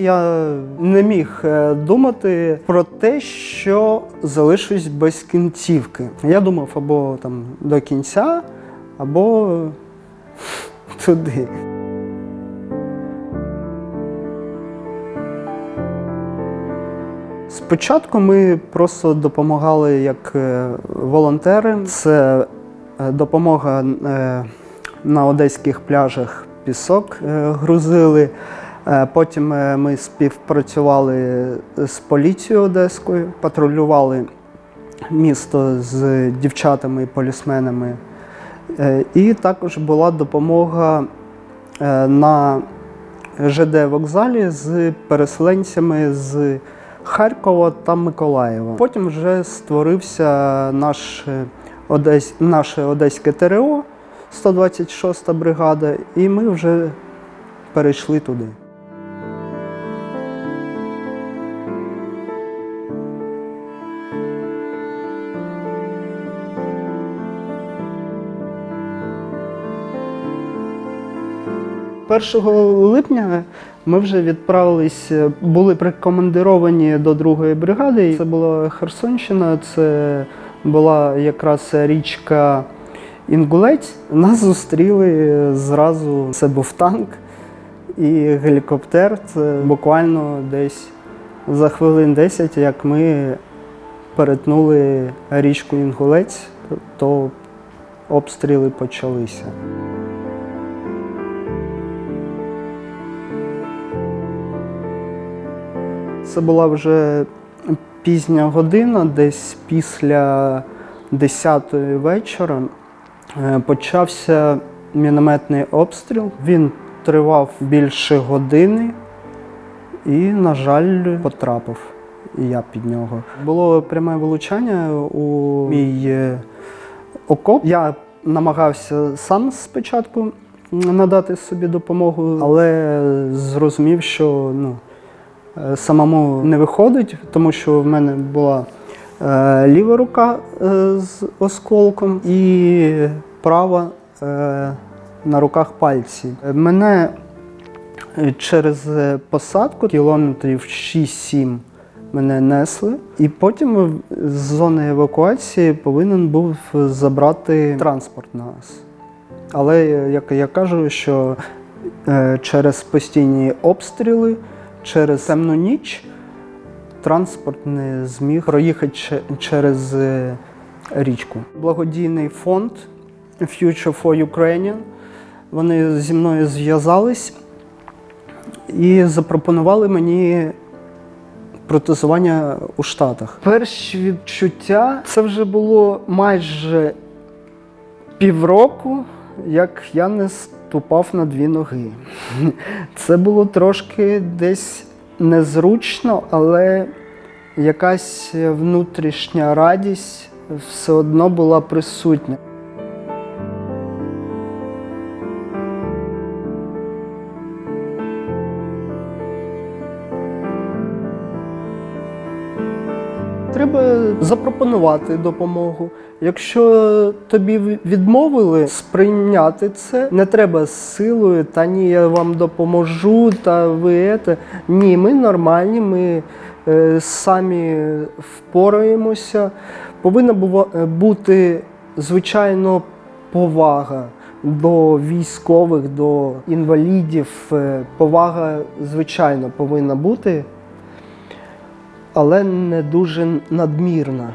Я не міг е, думати про те, що залишусь без кінцівки. Я думав або там до кінця, або туди. Спочатку ми просто допомагали як е, волонтери. Це е, допомога на одеських пляжах пісок грузили. Е, Потім е, ми співпрацювали з поліцією одеською, патрулювали місто з дівчатами і полісменами. Е, І також була допомога на ЖД вокзалі з переселенцями з Харкова та Миколаєва. Потім вже створився наш Одесь, наше одеське ТРО, 126 бригада, і ми вже перейшли туди. Першого липня ми вже відправились, е, були прикомандировані до другої бригади. Це була Херсонщина, це була якраз річка Інгулець. Нас зустріли зразу. Це був танк і гелікоптер. Це буквально десь за хвилин 10, як ми перетнули річку Інгулець, то обстріли почалися. Це була вже пізня година, десь після 10-ї вечора е, почався мінометний обстріл. Він тривав більше години і, на жаль, потрапив. І я під нього. Було пряме влучання у мій е, окоп. Я намагався сам спочатку надати собі допомогу, але зрозумів, що ну, самому не виходить, тому що в мене була е, ліва рука е, з осколком і права е, на руках пальці. Мене е, через е, посадку кілометрів 6-7 мене несли, і потім з зони евакуації повинен був забрати транспорт нас. Але е, як я кажу, що е, через постійні обстріли через темну ніч транспорт не зміг проїхати через е, річку. Благодійний фонд Future for Ukrainian. Вони зі мною зв'язались і запропонували мені протезування у Штатах. Перші відчуття це вже було майже півроку, як я не ступав на дві ноги. Це було трошки десь незручно, але якась внутрішня радість все одно була присутня. Треба запропонувати допомогу. Якщо тобі відмовили сприйняти це, не треба з силою, та ні, я вам допоможу, та ви це. Ні, ми нормальні, ми е, самі впораємося. Повинна е, бути, звичайно, повага до військових, до інвалідів. Е, Повага, звичайно, повинна бути але не дуже надмірна.